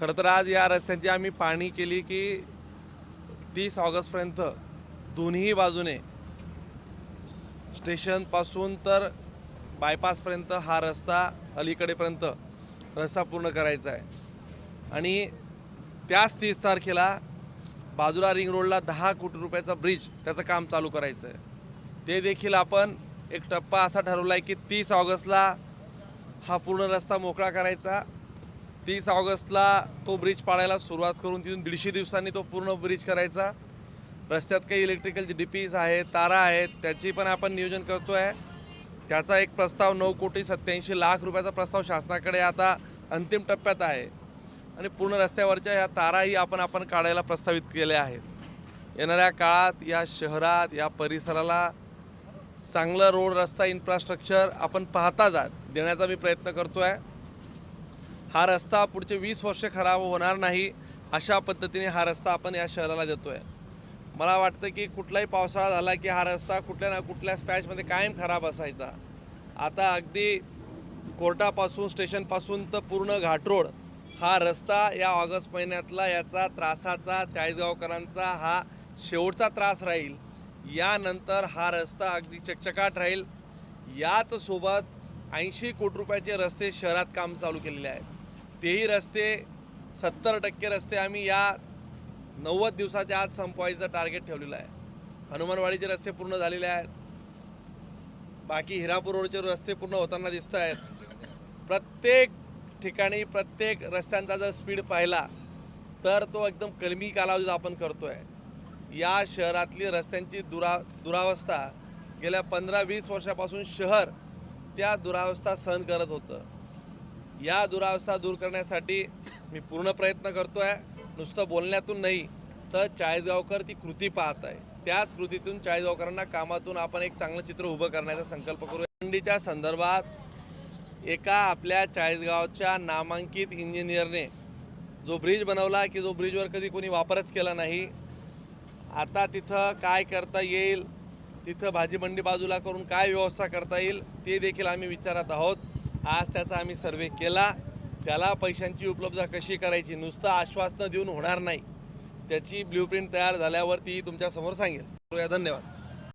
खरं तर आज या रस्त्यांची आम्ही पाहणी केली की तीस ऑगस्टपर्यंत दोन्ही बाजूने स्टेशनपासून तर बायपासपर्यंत हा रस्ता अलीकडेपर्यंत रस्ता पूर्ण करायचा आहे. आणि त्याच तीस तारखेला बाजूला रिंग रोडला दहा कोटी रुपयाचा ब्रिज त्याचं काम चालू करायचं आहे ते देखील आपण एक टप्पा असा ठरवला आहे की तीस ऑगस्टला हा पूर्ण रस्ता मोकळा करायचा. तीस ऑगस्टला तो ब्रिज पाडायला सुरुवात करून तिथून दीडशे दिवसांनी तो पूर्ण ब्रिज करायचा. रस्त्यात काही इलेक्ट्रिकल डी पीज आहेत तारा आहेत त्याची पण आपण नियोजन करतो आहे त्याचा एक प्रस्ताव नऊ कोटी सत्याऐंशी लाख रुपयाचा प्रस्ताव शासनाकडे आता अंतिम टप्प्यात आहे. आणि पूर्ण रस्त्यावरच्या ह्या ताराही आपण आपण काढायला प्रस्तावित केल्या आहेत. येणाऱ्या काळात या शहरात या परिसराला चांगलं रोड रस्ता इन्फ्रास्ट्रक्चर आपण पाहता जात देण्याचा मी प्रयत्न करतो आहे हा रस्ता पुढचे वीस वर्ष खराब होणार नाही अशा पद्धतीने हा रस्ता आपण या शहराला देतो आहे मला वाटतं की कुठलाही पावसाळा झाला की हा रस्ता कुठल्या ना कुठल्या स्पॅचमध्ये कायम खराब असायचा. आता अगदी कोर्टापासून स्टेशनपासून तर पूर्ण घाटरोड हा रस्ता या ऑगस्ट महिन्यातला याचा त्रासाचा चाळीसगावकरांचा हा शेवटचा त्रास राहील. यानंतर हा रस्ता अगदी चकचकाट राहील. याचसोबत ऐंशी कोटी रुपयाचे रस्ते शहरात काम चालू केलेले आहेत. तेही रस्ते सत्तर टक्के रस्ते आम्ही या नव्वद दिवसाच्या आत संपवायचं टार्गेट ठेवलेलं आहे. हनुमानवाडीचे रस्ते पूर्ण झालेले आहेत. बाकी हिरापूर रोडचे रस्ते पूर्ण होताना दिसत आहेत प्रत्येक ठिकाणी प्रत्येक रस्त्यांचा जर स्पीड पाहिला तर तो एकदम कलमी कालावधीत आपण करतो आहे या शहरातली रस्त्यांची दुरा दुरावस्था गेल्या पंधरा वीस वर्षापासून शहर त्या दुरावस्था सहन करत होतं. या दुरावस्था दूर करण्यासाठी मी पूर्ण प्रयत्न करतो आहे नुसतं बोलण्यातून नाही तर चाळीसगावकर ती कृती पाहत आहे. त्याच कृतीतून चाळीसगावकरांना कामातून आपण एक चांगलं चित्र उभं करण्याचा संकल्प करू थंडीच्या संदर्भात एका आपल्या चाळीसगावच्या नामांकित इंजिनियरने जो ब्रिज बनवला की जो ब्रिजवर कधी कोणी वापरच केला नाही आता तिथं काय करता येईल तिथं भाजी मंडी बाजूला करून काय व्यवस्था करता येईल ते देखील आम्ही विचारत आहोत. आज त्याचा आम्ही सर्वे केला. त्याला पैशांची उपलब्धता कशी करायची नुसतं आश्वासनं देऊन होणार नाही. त्याची ब्ल्यूप्रिंट तयार झाल्यावर ती तुमच्यासमोर सांगेल. या धन्यवाद.